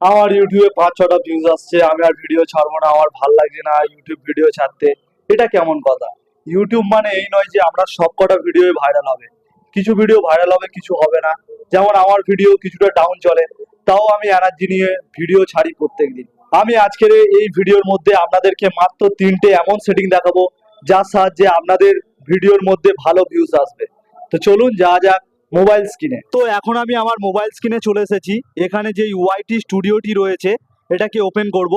আমার ইউটিউবে পাঁচ ছটা ভিউজ আসছে, আমি আর ভিডিও ছাড়বো না, আমার ভালো লাগছে না ইউটিউব ভিডিও ছাড়তে। এটা কেমন কথা? ইউটিউব মানে এই নয় যে আমরা সব কটা ভিডিও ভাইরাল হবে। কিছু ভিডিও ভাইরাল হবে, কিছু হবে না। যেমন আমার ভিডিও কিছুটা ডাউন চলে, তাও আমি এনার্জি নিয়ে ভিডিও ছাড়ি প্রত্যেকদিন। আমি আজকের এই ভিডিওর মধ্যে আপনাদেরকে মাত্র তিনটে এমন সেটিং দেখাবো, যার সাহায্যে আপনাদের ভিডিওর মধ্যে ভালো ভিউজ আসবে। তো চলুন যা যাক। মোবাইল স্ক্রিনে। তো এখন আমি আমার মোবাইল স্ক্রিনে চলে এসেছি। এখানে যে ওয়াইটি স্টুডিওটি রয়েছে এটাকে ওপেন করব।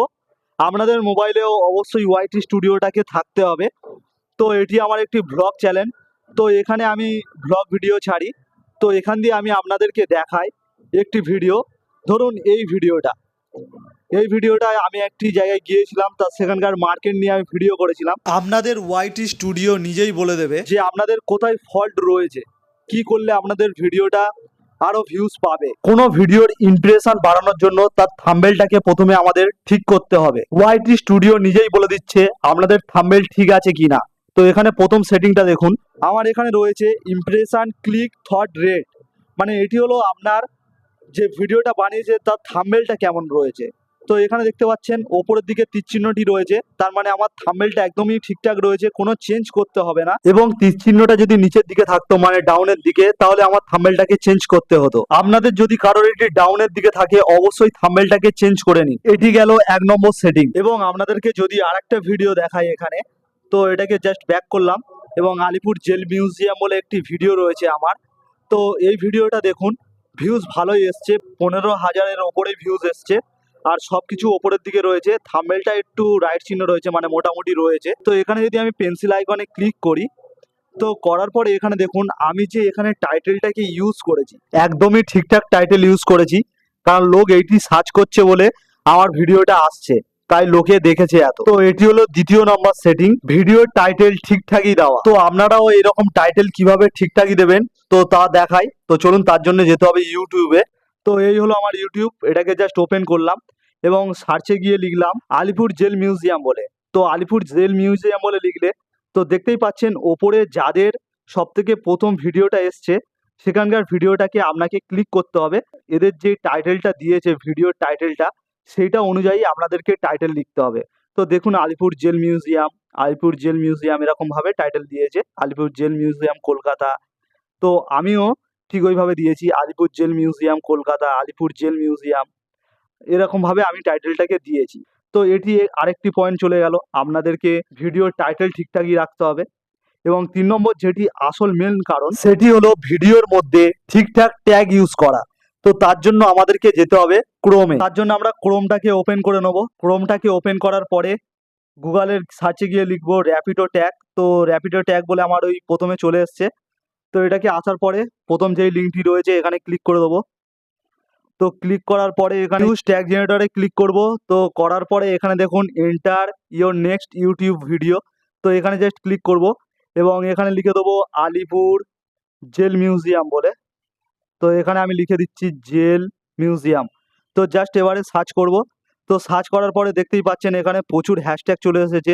আপনাদের মোবাইলেও অবশ্যই ওয়াইটি স্টুডিওটাকে থাকতে হবে। তো এটি আমার একটি ব্লগ চ্যানেল তো এখানে আমি ব্লগ ভিডিও ছাড়ি। তো এখান দিয়ে আমি আপনাদেরকে দেখাই একটি ভিডিও ধরুন এই ভিডিওটা এই ভিডিওটা আমি একটি জায়গায় গিয়েছিলাম তা সেখানকার মার্কেট নিয়ে আমি ভিডিও করেছিলাম। আপনাদের ওয়াইটি স্টুডিও নিজেই বলে দেবে। যে আপনাদের কোথায় ফল্ট রয়েছে। কি করলে আপনাদের ভিডিওটা আরও ভিউজ পাবে? কোনো ভিডিওর ইমপ্রেশন বাড়ানোর জন্য তার থাম্বেলটাকে প্রথমে আমাদের ঠিক করতে হবে। ওয়াইটি স্টুডিও নিজেই বলে দিচ্ছে আপনাদের থাম্বেল ঠিক আছে কিনা। তো এখানে প্রথম সেটিংটা দেখুন। আমার এখানে রয়েছে ইমপ্রেশন ক্লিক থট রেট মানে এটি হলো আপনার যে ভিডিওটা বানিয়েছে তার থাম্বেলটা কেমন রয়েছে। তো এখানে দেখতে পাচ্ছেন, ওপরের দিকে তীর চিহ্নটি রয়েছে। তার মানে আমার থাম্বেলটা একদমই ঠিকঠাক রয়েছে, কোনো চেঞ্জ করতে হবে না। এবং তীর চিহ্নটা যদি নিচের দিকে থাকতো মানে ডাউনের দিকে, তাহলে আমার থাম্বেলটাকে চেঞ্জ করতে হতো। আপনাদের যদি কারোর এটি ডাউনের দিকে থাকে, অবশ্যই থাম্বেলটাকে চেঞ্জ করে নিন। এটি গেল এক নম্বর সেটিং এবং আপনাদেরকে যদি আরেকটা ভিডিও দেখাই এখানে, তো এটাকে জাস্ট ব্যাক করলাম। এবং আলিপুর জেল মিউজিয়াম বলে একটি ভিডিও রয়েছে আমার। তো এই ভিডিওটা দেখুন ভিউজ ভালোই এসছে, পনেরো হাজারের ওপরে ভিউজ এসছে। আর সবকিছু ওপরের দিকে রয়েছে। থাম্বেলটা একটু রাইট চিহ্ন রয়েছে মানে মোটামুটি রয়েছে। তো এখানে যদি আমি পেন্সিল আইকনে ক্লিক করি, তো করার পরে এখানে দেখুন, আমি যে এখানে টাইটেলটাকে ইউজ করেছি, একদমই ঠিকঠাক টাইটেল ইউজ করেছি, কারণ লোক এইটি সার্চ করছে বলে আমার ভিডিওটা আসছে, তাই লোকে দেখেছে এত। তো এটি হলো দ্বিতীয় নম্বর সেটিং ভিডিওর টাইটেল ঠিকঠাকই দেওয়া। তো আপনারাও এরকম টাইটেল কীভাবে ঠিকঠাকই দেবেন, তো তা দেখাই। তো চলুন তার জন্য যেতে হবে ইউটিউবে তো এই হলো আমার ইউটিউব এটাকে জাস্ট ওপেন করলাম এবং সার্চে গিয়ে লিখলাম আলিপুর জেল মিউজিয়াম বলে। তো আলিপুর জেল মিউজিয়াম বলে লিখলে, তো দেখতেই পাচ্ছেন ওপরে যাদের সব থেকে প্রথম ভিডিওটা এসছে, সেখানকার ভিডিওটাকে আপনাকে ক্লিক করতে হবে। এদের যে টাইটেলটা দিয়েছে ভিডিওর টাইটেলটা সেইটা অনুযায়ী আপনাদেরকে টাইটেল লিখতে হবে। তো দেখুন Alipore jail museum Alipore jail museum এরকমভাবে টাইটেল দিয়েছে, আলিপুর জেল মিউজিয়াম কলকাতা। তো আমিও ঠিক ওইভাবে দিয়েছি। Alipore jail museum, Kolkata Alipore jail museum. এরকমভাবে আমি টাইটেলটাকে দিয়েছি। তো এটি আরেকটি পয়েন্ট চলে গেল। আপনাদেরকে ভিডিওর টাইটেল ঠিকঠাকই রাখতে হবে। এবং তিন নম্বর যেটি আসল মেন কারণ, সেটি হলো ভিডিওর মধ্যে ঠিকঠাক ট্যাগ ইউজ করা। তো তার জন্য আমাদেরকে যেতে হবে ক্রোমে তার জন্য আমরা ক্রোমটাকে ওপেন করে নেব। ক্রোমটাকে ওপেন করার পরে গুগলের সার্চে গিয়ে লিখব র্যাপিডো ট্যাগ তো র্যাপিডো ট্যাগ বলে আমার ওই প্রথমে চলে এসছে। তো এটাকে আসার পরে প্রথম যেই লিঙ্কটি রয়েছে এখানে ক্লিক করে দেবো। তো ক্লিক করার পরে এখানে ট্যাগ জেনারেটরে ক্লিক করব। তো করার পরে এখানে দেখুন enter your next YouTube video তো এখানে জাস্ট ক্লিক করব এবং এখানে লিখে দেবো আলিপুর জেল মিউজিয়াম বলে। তো এখানে আমি লিখে দিচ্ছি জেল মিউজিয়াম। তো জাস্ট এবারে সার্চ করব। তো সার্চ করার পরে দেখতেই পাচ্ছেন এখানে প্রচুর হ্যাশট্যাগ চলে এসেছে।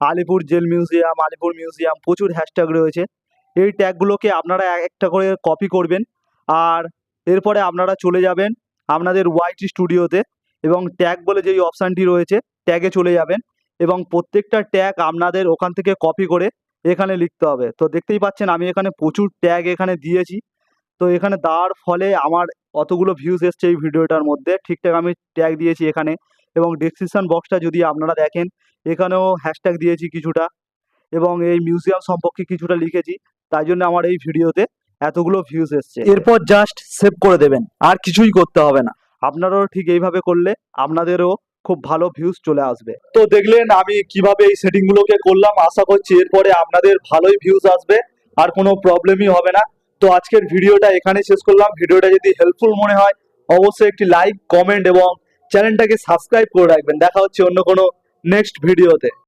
Alipore jail museum, Alipore museum প্রচুর হ্যাশট্যাগ রয়েছে। এই ট্যাগগুলোকে আপনারা এক, একটা করে কপি করবেন। আর এরপরে আপনারা চলে যাবেন আপনাদের ওয়াইটি স্টুডিওতে এবং ট্যাগ বলে যেই অপশানটি রয়েছে ট্যাগে চলে যাবেন এবং প্রত্যেকটা ট্যাগ আপনাদের ওখান থেকে কপি করে এখানে লিখতে হবে। তো দেখতেই পাচ্ছেন আমি এখানে প্রচুর ট্যাগ এখানে দিয়েছি। তো এখানে দেওয়ার ফলে আমার অতগুলো ভিউজ এসছে এই ভিডিওটার মধ্যে। ঠিকঠাক আমি ট্যাগ দিয়েছি এখানে এবং ডেসক্রিপশন বক্সটা যদি আপনারা দেখেন, এখানেও হ্যাশট্যাগ দিয়েছি কিছুটা এবং এই মিউজিয়াম সম্পর্কে কিছুটা লিখেছি। তাই জন্য আমার এই ভিডিওতে এতগুলো ভিউজ এসছে। এরপর জাস্ট সেভ করে দেবেন আর কিছুই করতে হবে না। আপনারাও ঠিক এইভাবে করলে আপনাদেরও খুব ভালো ভিউজ চলে আসবে। তো দেখলেন আমি কীভাবে এই সেটিং গুলোকে করলাম আশা করছি এরপরে আপনাদের ভালোই ভিউজ আসবে আর কোনো প্রবলেমই হবে না। তো আজকের ভিডিওটা এখানে শেষ করলাম। ভিডিওটা যদি হেল্পফুল মনে হয় অবশ্যই একটি লাইক কমেন্ট এবং চ্যানেলটাকে সাবস্ক্রাইব করে রাখবেন। দেখা হচ্ছে অন্য কোনো নেক্সট ভিডিওতে